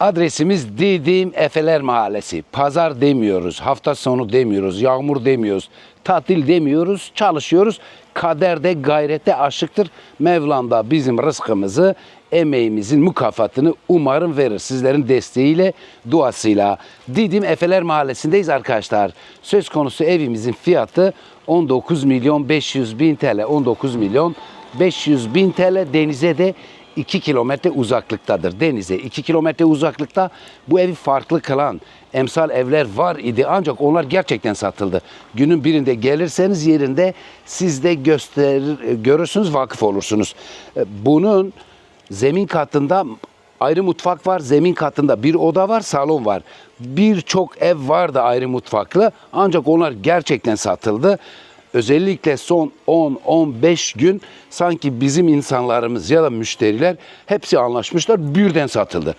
Adresimiz Didim Efeler Mahallesi. Pazar demiyoruz, hafta sonu demiyoruz, yağmur demiyoruz, tatil demiyoruz, çalışıyoruz. Kaderde gayrete aşıktır. Mevlam da bizim rızkımızı, emeğimizin mükafatını umarım verir. Sizlerin desteğiyle, duasıyla. Didim Efeler Mahallesi'ndeyiz arkadaşlar. Söz konusu evimizin fiyatı 19 milyon 500 bin TL. 19 milyon 500 bin TL denize de 2 kilometre uzaklıktadır. Denize 2 kilometre uzaklıkta bu evi farklı kılan emsal evler var idi ancak onlar gerçekten satıldı. Günün birinde gelirseniz yerinde siz de gösterir, görürsünüz vakıf olursunuz. E, Bunun zemin katında ayrı mutfak var. Zemin katında bir oda var, salon var. Birçok ev vardı ayrı mutfaklı ancak onlar gerçekten satıldı. Özellikle son 10-15 gün sanki bizim insanlarımız ya da müşteriler hepsi anlaşmışlar birden satıldı.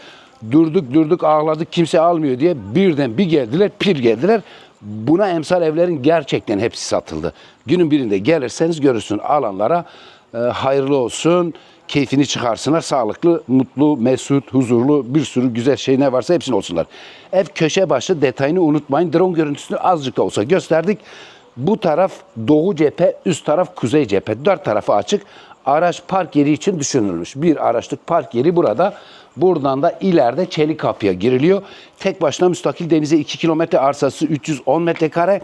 Durduk durduk ağladık kimse almıyor diye birden bir geldiler pir geldiler. Buna emsal evlerin gerçekten hepsi satıldı. Günün birinde gelirseniz görürsün alanlara e, hayırlı olsun, keyfini çıkarsınlar. Sağlıklı, mutlu, mesut, huzurlu bir sürü güzel şey ne varsa hepsini olsunlar. Ev köşe başı detayını unutmayın. Drone görüntüsünü azıcık da olsa gösterdik. Bu taraf doğu cephe, üst taraf kuzey cephe. Dört tarafı açık. Araç park yeri için düşünülmüş. Bir araçlık park yeri burada. Buradan da ileride çelik kapıya giriliyor. Tek başına müstakil denize 2 kilometre arsası 310 metrekare.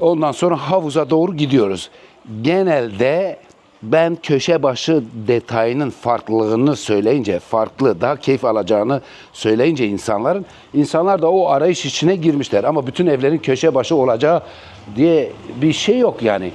Ondan sonra havuza doğru gidiyoruz. Genelde ben köşe başı detayının farklılığını söyleyince, farklı, daha keyif alacağını söyleyince insanların, insanlar da o arayış içine girmişler. Ama bütün evlerin köşe başı olacağı diye bir şey yok yani.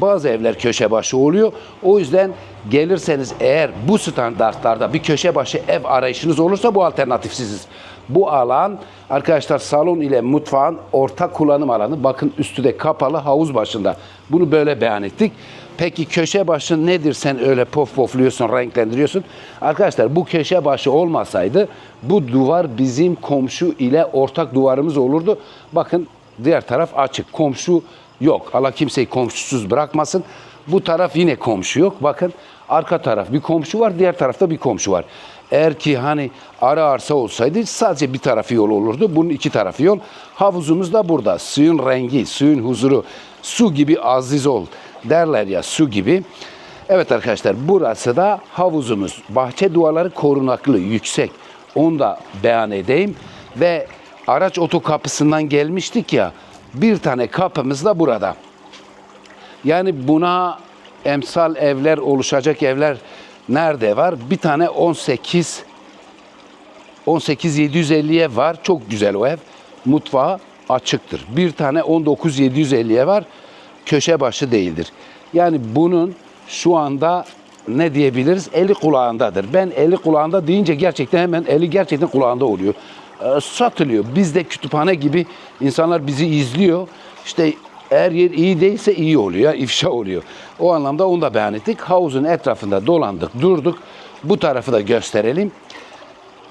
Bazı evler köşe başı oluyor. O yüzden gelirseniz eğer bu standartlarda bir köşe başı ev arayışınız olursa bu alternatifsiziz. Bu alan arkadaşlar salon ile mutfağın ortak kullanım alanı. Bakın üstü de kapalı havuz başında. Bunu böyle beyan ettik. Peki köşe başı nedir sen öyle pof pofluyorsun, renklendiriyorsun? Arkadaşlar bu köşe başı olmasaydı bu duvar bizim komşu ile ortak duvarımız olurdu. Bakın diğer taraf açık. Komşu yok. Allah kimseyi komşusuz bırakmasın. Bu taraf yine komşu yok. Bakın arka taraf bir komşu var, diğer tarafta bir komşu var. Eğer ki hani ara arsa olsaydı sadece bir tarafı yol olurdu. Bunun iki tarafı yol. Havuzumuz da burada. Suyun rengi, suyun huzuru. Su gibi aziz ol derler ya su gibi. Evet arkadaşlar burası da havuzumuz. Bahçe duvarları korunaklı, yüksek. Onu da beyan edeyim. Ve araç oto kapısından gelmiştik ya. Bir tane kapımız da burada. Yani buna emsal evler oluşacak evler nerede var? Bir tane 18 18750'ye var. Çok güzel o ev. Mutfağı açıktır. Bir tane 19750'ye var. Köşe başı değildir. Yani bunun şu anda ne diyebiliriz? Eli kulağındadır. Ben eli kulağında deyince gerçekten hemen eli gerçekten kulağında oluyor. Ee, satılıyor. Biz de kütüphane gibi insanlar bizi izliyor. İşte eğer yer iyi değilse iyi oluyor, ifşa oluyor. O anlamda onu da beyan ettik. Havuzun etrafında dolandık, durduk. Bu tarafı da gösterelim.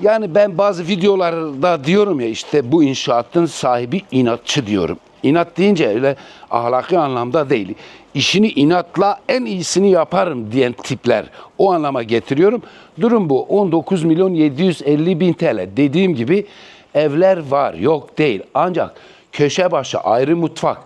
Yani ben bazı videolarda diyorum ya işte bu inşaatın sahibi inatçı diyorum. İnat deyince öyle ahlaki anlamda değil. İşini inatla en iyisini yaparım diyen tipler o anlama getiriyorum. Durum bu 19 milyon 750 bin TL dediğim gibi evler var yok değil. Ancak köşe başı ayrı mutfak,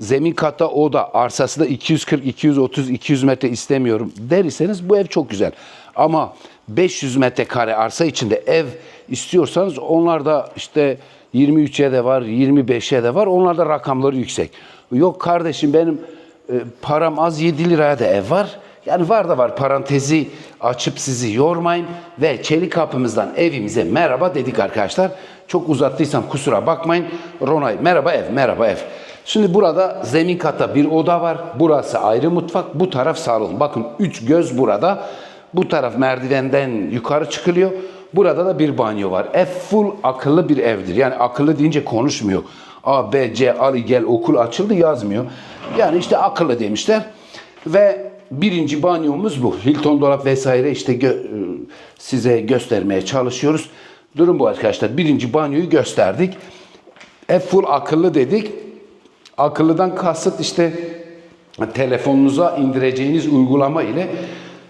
zemin katta oda, arsası da 240, 230, 200 metre istemiyorum derseniz bu ev çok güzel. Ama 500 metrekare arsa içinde ev istiyorsanız onlar da işte 23'e de var, 25'e de var. Onlar da rakamları yüksek. Yok kardeşim benim e, param az 7 liraya da ev var. Yani var da var parantezi açıp sizi yormayın ve çelik kapımızdan evimize merhaba dedik arkadaşlar. Çok uzattıysam kusura bakmayın. Ronay merhaba ev, merhaba ev. Şimdi burada zemin kata bir oda var. Burası ayrı mutfak, bu taraf salon. Bakın üç göz burada. Bu taraf merdivenden yukarı çıkılıyor. Burada da bir banyo var. Ev full akıllı bir evdir. Yani akıllı deyince konuşmuyor. A, B, C, Ali gel okul açıldı yazmıyor. Yani işte akıllı demişler. Ve birinci banyomuz bu. Hilton dolap vesaire işte gö- size göstermeye çalışıyoruz. Durum bu arkadaşlar. Birinci banyoyu gösterdik. Ev full akıllı dedik. Akıllıdan kasıt işte telefonunuza indireceğiniz uygulama ile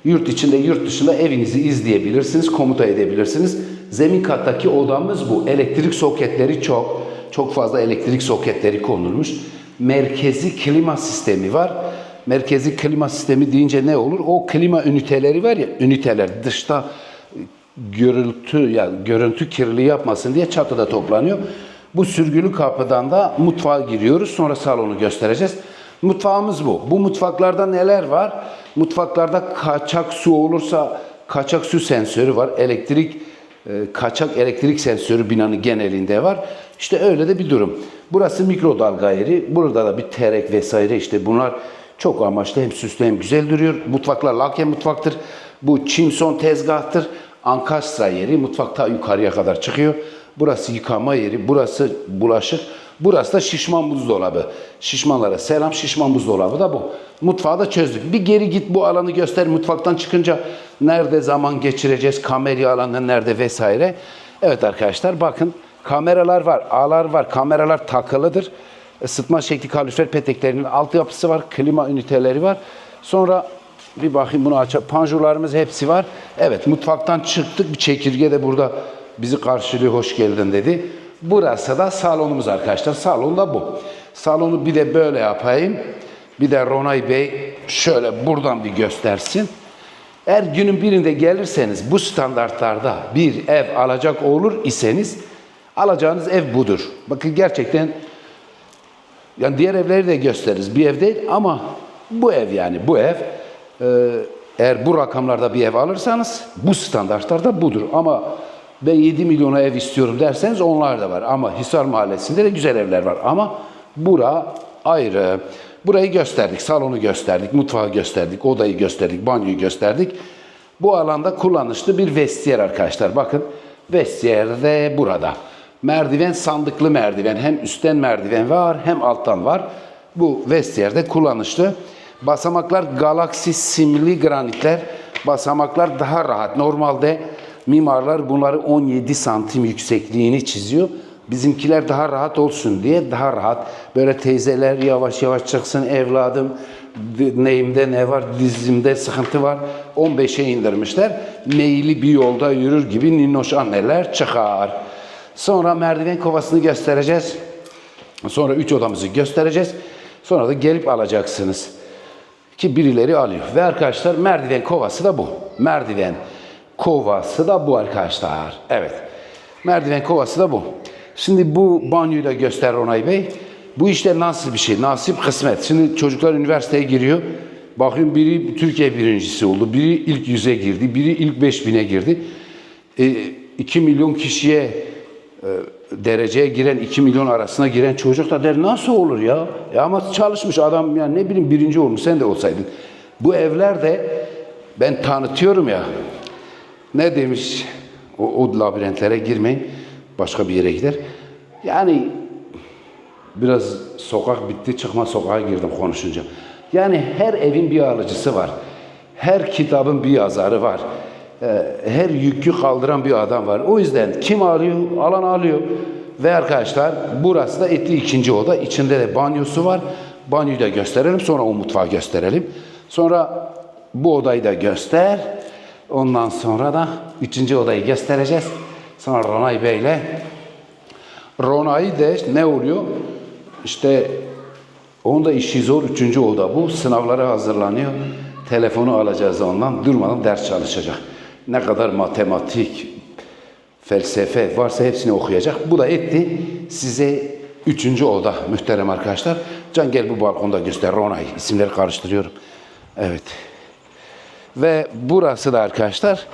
yurt içinde yurt dışında evinizi izleyebilirsiniz, komuta edebilirsiniz. Zemin kattaki odamız bu. Elektrik soketleri çok. Çok fazla elektrik soketleri konulmuş. Merkezi klima sistemi var. Merkezi klima sistemi deyince ne olur? O klima üniteleri var ya, üniteler dışta gürültü ya görüntü kirliliği yapmasın diye çatıda toplanıyor. Bu sürgülü kapıdan da mutfağa giriyoruz. Sonra salonu göstereceğiz. Mutfağımız bu. Bu mutfaklarda neler var? Mutfaklarda kaçak su olursa kaçak su sensörü var. Elektrik e, kaçak elektrik sensörü binanın genelinde var. İşte öyle de bir durum. Burası mikrodalga yeri. Burada da bir terek vesaire işte bunlar çok amaçlı hem süslü hem güzel duruyor. Mutfaklar lake mutfaktır. Bu çimson tezgahtır. Ankastra yeri mutfakta yukarıya kadar çıkıyor. Burası yıkama yeri, burası bulaşık, burası da şişman buzdolabı. Şişmanlara selam, şişman buzdolabı da bu. Mutfağı da çözdük. Bir geri git bu alanı göster. Mutfaktan çıkınca nerede zaman geçireceğiz, kamera alanı nerede vesaire. Evet arkadaşlar bakın kameralar var, ağlar var, kameralar takılıdır. Isıtma şekli kalorifer peteklerinin alt yapısı var, klima üniteleri var. Sonra bir bakayım bunu aç. Panjurlarımız hepsi var. Evet mutfaktan çıktık. Bir çekirge de burada bizi karşılıyor. Hoş geldin dedi. Burası da salonumuz arkadaşlar. Salon da bu. Salonu bir de böyle yapayım. Bir de Ronay Bey şöyle buradan bir göstersin. Eğer günün birinde gelirseniz bu standartlarda bir ev alacak olur iseniz alacağınız ev budur. Bakın gerçekten yani diğer evleri de gösteririz. Bir ev değil ama bu ev yani bu ev e, eğer bu rakamlarda bir ev alırsanız bu standartlarda budur. Ama ben 7 milyona ev istiyorum derseniz onlar da var. Ama Hisar Mahallesi'nde de güzel evler var. Ama bura ayrı. Burayı gösterdik, salonu gösterdik, mutfağı gösterdik, odayı gösterdik, banyoyu gösterdik. Bu alanda kullanışlı bir vestiyer arkadaşlar. Bakın vestiyer de burada. Merdiven sandıklı merdiven. Hem üstten merdiven var hem alttan var. Bu vestiyerde kullanışlı. Basamaklar galaksi simli granitler. Basamaklar daha rahat. Normalde mimarlar bunları 17 santim yüksekliğini çiziyor. Bizimkiler daha rahat olsun diye daha rahat. Böyle teyzeler yavaş yavaş çıksın evladım. Neyimde ne var, dizimde sıkıntı var. 15'e indirmişler. Meyili bir yolda yürür gibi ninnoş anneler çıkar. Sonra merdiven kovasını göstereceğiz. Sonra üç odamızı göstereceğiz. Sonra da gelip alacaksınız. Ki birileri alıyor. Ve arkadaşlar merdiven kovası da bu. Merdiven kovası da bu arkadaşlar. Evet. Merdiven kovası da bu. Şimdi bu banyoyu da göster Onay Bey. Bu işte nasıl bir şey? Nasip kısmet. Şimdi çocuklar üniversiteye giriyor. Bakın biri Türkiye birincisi oldu. Biri ilk yüze girdi. Biri ilk 5000'e girdi. E, 2 milyon kişiye e, dereceye giren 2 milyon arasına giren çocuk da der nasıl olur ya? ya ama çalışmış adam ya ne bileyim birinci olmuş sen de olsaydın. Bu evler de ben tanıtıyorum ya. Ne demiş? O, o labirentlere girmeyin. Başka bir yere gider. Yani biraz sokak bitti çıkma sokağa girdim konuşunca. Yani her evin bir alıcısı var. Her kitabın bir yazarı var. Ee, Her yükü kaldıran bir adam var. O yüzden kim alıyor? Alan alıyor. Ve arkadaşlar burası da etli ikinci oda. İçinde de banyosu var. Banyoyu da gösterelim. Sonra o mutfağı gösterelim. Sonra bu odayı da göster. Ondan sonra da üçüncü odayı göstereceğiz. Sonra Ronay Bey'le Ronay de ne oluyor? İşte onun da işi zor. Üçüncü oda bu. Sınavlara hazırlanıyor. Telefonu alacağız ondan. Durmadan ders çalışacak. Ne kadar matematik, felsefe varsa hepsini okuyacak. Bu da etti. Size üçüncü oda muhterem arkadaşlar. Can gel bu balkonda göster. Ronay. isimleri karıştırıyorum. Evet. Ve burası da arkadaşlar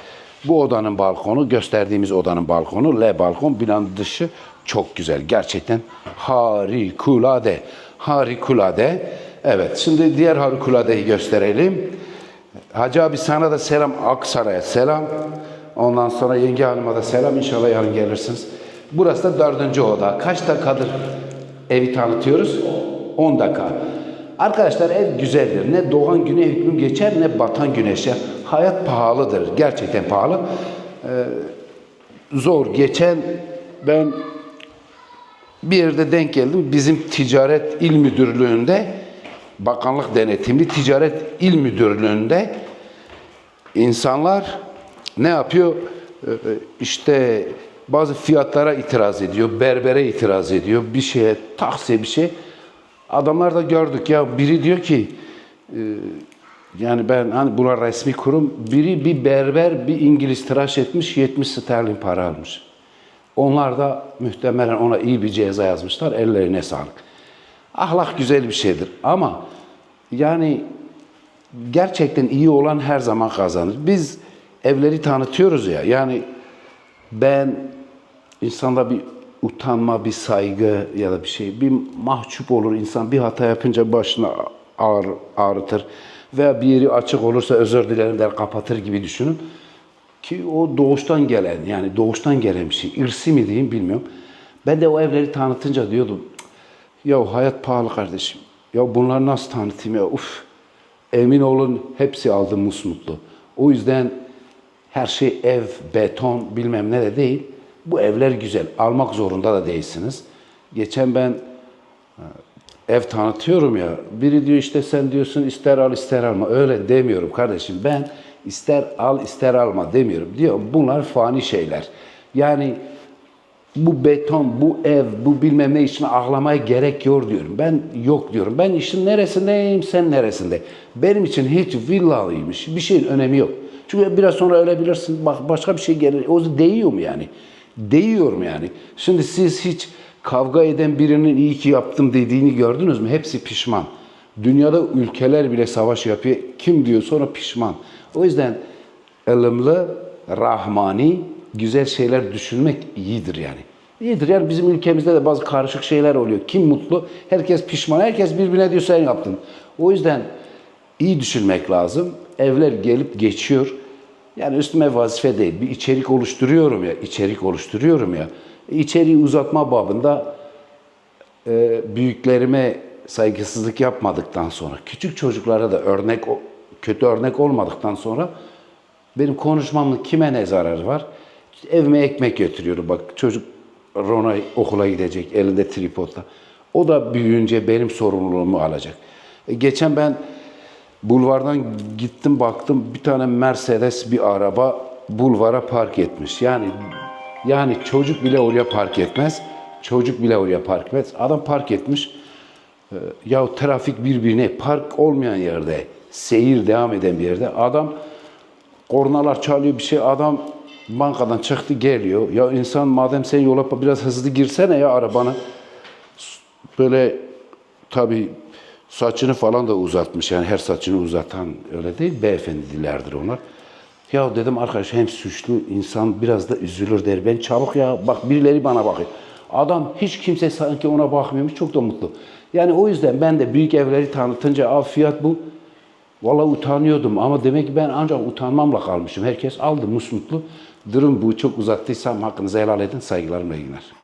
bu odanın balkonu, gösterdiğimiz odanın balkonu, L balkon, binanın dışı çok güzel. Gerçekten harikulade. Harikulade. Evet, şimdi diğer harikuladeyi gösterelim. Hacı abi sana da selam, Aksaray'a selam. Ondan sonra yenge hanıma da selam. İnşallah yarın gelirsiniz. Burası da dördüncü oda. Kaç dakikadır evi tanıtıyoruz? 10 dakika. Arkadaşlar ev güzeldir. Ne doğan güne hükmü geçer ne batan güneşe. Hayat pahalıdır. Gerçekten pahalı. Ee, zor. Geçen ben bir yerde denk geldim. Bizim ticaret il müdürlüğünde bakanlık denetimli ticaret il müdürlüğünde insanlar ne yapıyor? Ee, işte bazı fiyatlara itiraz ediyor, berbere itiraz ediyor, bir şeye, taksiye bir şey. Adamlar da gördük ya biri diyor ki e, yani ben hani bunlar resmi kurum biri bir berber bir İngiliz tıraş etmiş 70 sterlin para almış. Onlar da muhtemelen ona iyi bir ceza yazmışlar. Ellerine sağlık. Ahlak güzel bir şeydir ama yani gerçekten iyi olan her zaman kazanır. Biz evleri tanıtıyoruz ya. Yani ben insanda bir utanma, bir saygı ya da bir şey, bir mahcup olur insan bir hata yapınca başını ağır, ağrıtır veya bir yeri açık olursa özür dilerim der kapatır gibi düşünün. Ki o doğuştan gelen yani doğuştan gelen bir şey. İrsi mi diyeyim bilmiyorum. Ben de o evleri tanıtınca diyordum. Ya hayat pahalı kardeşim. Ya bunları nasıl tanıtayım ya? Uf. Emin olun hepsi aldı musmutlu. O yüzden her şey ev, beton bilmem ne de değil. Bu evler güzel. Almak zorunda da değilsiniz. Geçen ben e, ev tanıtıyorum ya. Biri diyor işte sen diyorsun ister al ister alma. Öyle demiyorum kardeşim. Ben ister al ister alma demiyorum. Diyorum bunlar fani şeyler. Yani bu beton, bu ev, bu bilmem ne için ağlamaya gerek yok diyorum. Ben yok diyorum. Ben işin neresindeyim, sen neresinde? Benim için hiç villalıymış, bir şeyin önemi yok. Çünkü biraz sonra ölebilirsin, bak başka bir şey gelir. O değiyor mu yani? Değiyorum yani. Şimdi siz hiç kavga eden birinin iyi ki yaptım dediğini gördünüz mü? Hepsi pişman. Dünyada ülkeler bile savaş yapıyor. Kim diyor sonra pişman. O yüzden ılımlı, rahmani, güzel şeyler düşünmek iyidir yani. İyidir yani bizim ülkemizde de bazı karışık şeyler oluyor. Kim mutlu? Herkes pişman. Herkes birbirine diyor sen yaptın. O yüzden iyi düşünmek lazım. Evler gelip geçiyor. Yani üstüme vazife değil. Bir içerik oluşturuyorum ya. içerik oluşturuyorum ya. İçeriği uzatma babında e, büyüklerime saygısızlık yapmadıktan sonra, küçük çocuklara da örnek kötü örnek olmadıktan sonra benim konuşmamın kime ne zararı var? Evime ekmek götürüyorum. Bak çocuk Rona okula gidecek elinde tripodla. O da büyüyünce benim sorumluluğumu alacak. E, geçen ben bulvardan gittim baktım bir tane Mercedes bir araba bulvara park etmiş. Yani yani çocuk bile oraya park etmez. Çocuk bile oraya park etmez. Adam park etmiş. Ee, Ya trafik birbirine park olmayan yerde, seyir devam eden bir yerde adam kornalar çalıyor bir şey adam bankadan çıktı geliyor. Ya insan madem sen yola biraz hızlı girsene ya arabana. Böyle tabii saçını falan da uzatmış. Yani her saçını uzatan öyle değil. Beyefendilerdir onlar. Ya dedim arkadaş hem suçlu insan biraz da üzülür der. Ben çabuk ya bak birileri bana bakıyor. Adam hiç kimse sanki ona bakmıyormuş. Çok da mutlu. Yani o yüzden ben de büyük evleri tanıtınca Aa, fiyat bu. Vallahi utanıyordum ama demek ki ben ancak utanmamla kalmışım. Herkes aldı musmutlu. Durum bu. Çok uzattıysam hakkınızı helal edin. Saygılarımla iyi günler.